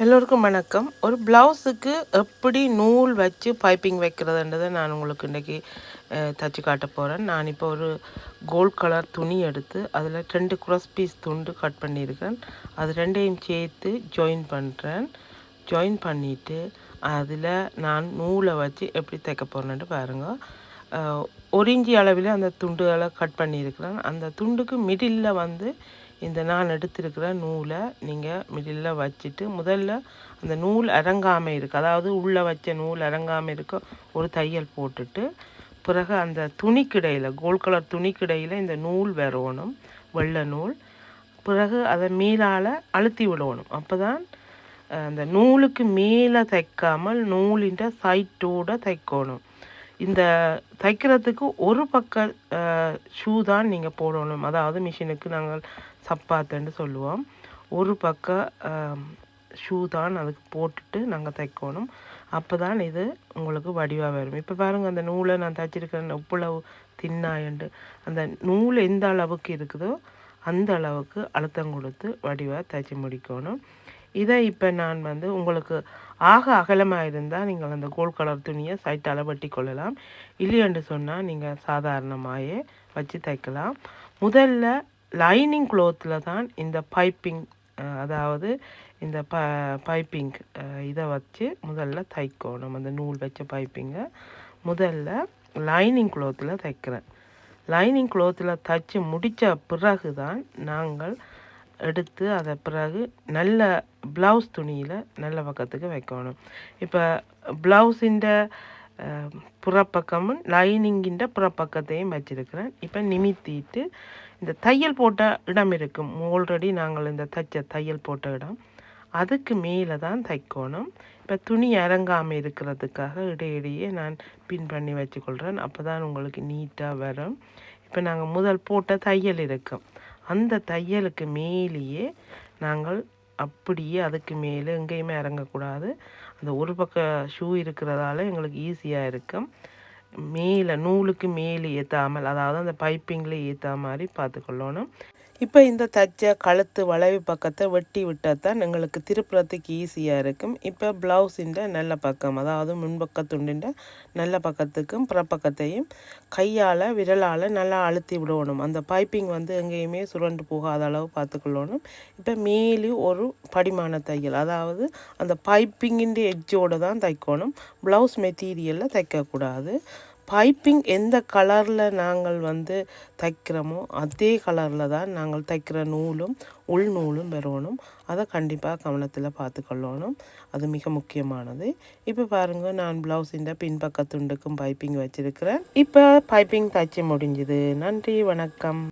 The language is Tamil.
எல்லோருக்கும் வணக்கம். ஒரு ப்ளவுஸுக்கு எப்படி நூல் வச்சு பைப்பிங் வைக்கிறதுன்றதை நான் உங்களுக்கு இன்றைக்கி தச்சு காட்ட போகிறேன் நான் இப்போ ஒரு கோல்ட் கலர் துணி எடுத்து அதில் ரெண்டு க்ராஸ் பீஸ் துண்டு கட் பண்ணியிருக்கேன். அது ரெண்டையும் சேர்த்து ஜாயின் பண்ணுறேன் ஜாயின் பண்ணிவிட்டு அதில் நான் நூலை வச்சு எப்படி தைக்க போகிறேன்ட்டு பாருங்கள் ஒரிஞ்சி அளவில் அந்த துண்டுகளை கட் பண்ணியிருக்கிறேன். அந்த துண்டுக்கு மிடில் வந்து இந்த நான் எடுத்திருக்கிற நூலை நீங்கள் மிடில் வச்சுட்டு முதல்ல அந்த நூல் அடங்காமல் இருக்குது அதாவது உள்ளே வச்ச நூல் அடங்காமல் இருக்க. ஒரு தையல் போட்டுட்டு பிறகு அந்த துணிக்கிடையில் கோல்ட் கலர் துணிக்கிடையில் இந்த நூல் வரணும் வெள்ளை நூல். பிறகு அதை மீளால் அழுத்தி விடணும். அப்போ தான் அந்த நூலுக்கு மேலே தைக்காமல் நூலின் சைட்டோடு தைக்கணும். இந்த தைக்கிறதுக்கு ஒரு பக்க ஷூ தான் நீங்கள் போடணும். அதாவது மிஷினுக்கு நாங்கள் சப்பாத்துன்னு சொல்லுவோம். ஒரு பக்கம் ஷூ தான் அதுக்கு போட்டுட்டு நாங்கள் தைக்கணும். அப்போ தான் இது உங்களுக்கு வடிவாக வரும். இப்போ பாருங்கள் அந்த நூலை நான் தைச்சிருக்கிறேன் எவ்வளவு தின்னாயண்டு. அந்த நூல் எந்த அளவுக்கு இருக்குதோ அந்த அளவுக்கு அழுத்தம் கொடுத்து வடிவாக தைச்சி முடிக்கணும். இதை இப்போ நான் வந்து உங்களுக்கு ஆக அகலமாக இருந்தால் நீங்கள் அந்த கோல் கலர் துணியை சைட்டால் வெட்டி கொள்ளலாம். இல்லையென்று சொன்னால் நீங்கள் சாதாரணமாகவே வச்சு தைக்கலாம். முதல்ல லைனிங் க்ளோத்தில் தான் இந்த பைப்பிங் அதாவது இந்த ப பைப்பிங் இதை வச்சு முதல்ல தைக்கணும். அந்த நூல் வச்ச பைப்பிங்கை முதல்ல லைனிங் க்ளோத்தில் தைக்கிறேன். லைனிங் க்ளோத்தில் தைச்சி முடித்த பிறகு தான் நாங்கள் எடுத்து அதை பிறகு நல்ல ப்ளவுஸ் துணியில் நல்ல பக்கத்துக்கு வைக்கணும். இப்போ ப்ளவுஸின்ற புறப்பக்கமும் லைனிங்கின்ற புறப்பக்கத்தையும் வச்சிருக்கிறேன். இப்போ நிமித்திட்டு இந்த தையல் போட்ட இடம் இருக்கும். ஆல்ரெடி நாங்கள் இந்த தைச்ச தையல் போட்ட இடம். அதுக்கு மேலே தான் தைக்கணும். இப்போ துணி இறங்காமல் இருக்கிறதுக்காக இடையிடையே நான் பின் பண்ணி வச்சுக்கொள்கிறேன் அப்போ தான் உங்களுக்கு நீட்டாக வரும். இப்போ நாங்கள் முதல் போட்ட தையல் இருக்கும். அந்த தையலுக்கு மேலேயே நாங்கள் அப்படியே அதுக்கு மேலே எங்கேயுமே இறங்கக்கூடாது. அந்த ஒரு பக்கம் ஷூ இருக்கிறதால எங்களுக்கு ஈஸியாக இருக்கும். மேலே நூலுக்கு மேலே ஏற்றாமல் அதாவது அந்த பைப்பிங்கில் ஏற்ற மாதிரி பார்த்துக்கொள்ளணும். இப்போ இந்த தச்ச கழுத்து வளைவு பக்கத்தை வெட்டி விட்டால் தான் எங்களுக்கு திருப்புறத்துக்கு ஈஸியாக இருக்கும். இப்போ ப்ளவுஸின் நல்ல பக்கம் அதாவது முன்பக்க துண்டின் நல்ல பக்கத்துக்கும் புறப்பக்கத்தையும் கையால் விரலால் நல்லா அழுத்தி விடணும். அந்த பைப்பிங் வந்து எங்கேயுமே சுரண்டு போகாத அளவு பார்த்துக்கொள்ளணும். இப்போ மேலே ஒரு படிமான தையல் அதாவது அந்த பைப்பிங்கின் எட்ஜோடு தான் தைக்கணும். ப்ளவுஸ் மெட்டீரியலில் தைக்கக்கூடாது. பைப்பிங் எந்த கலரில் நாங்கள் வந்து தைக்கிறோமோ அதே கலரில் தான் நாங்கள் தைக்கிற நூலும் உள் நூலும் பெறணும். அதை கண்டிப்பாக கவனத்தில் பார்த்துக்கொள்ளணும். அது மிக முக்கியமானது. இப்போ பாருங்கள் நான் ப்ளவுஸின் பின்பக்க துண்டுக்கும் பைப்பிங் வச்சுருக்கிறேன். இப்போ பைப்பிங் தைச்சி முடிஞ்சுது. நன்றி வணக்கம்.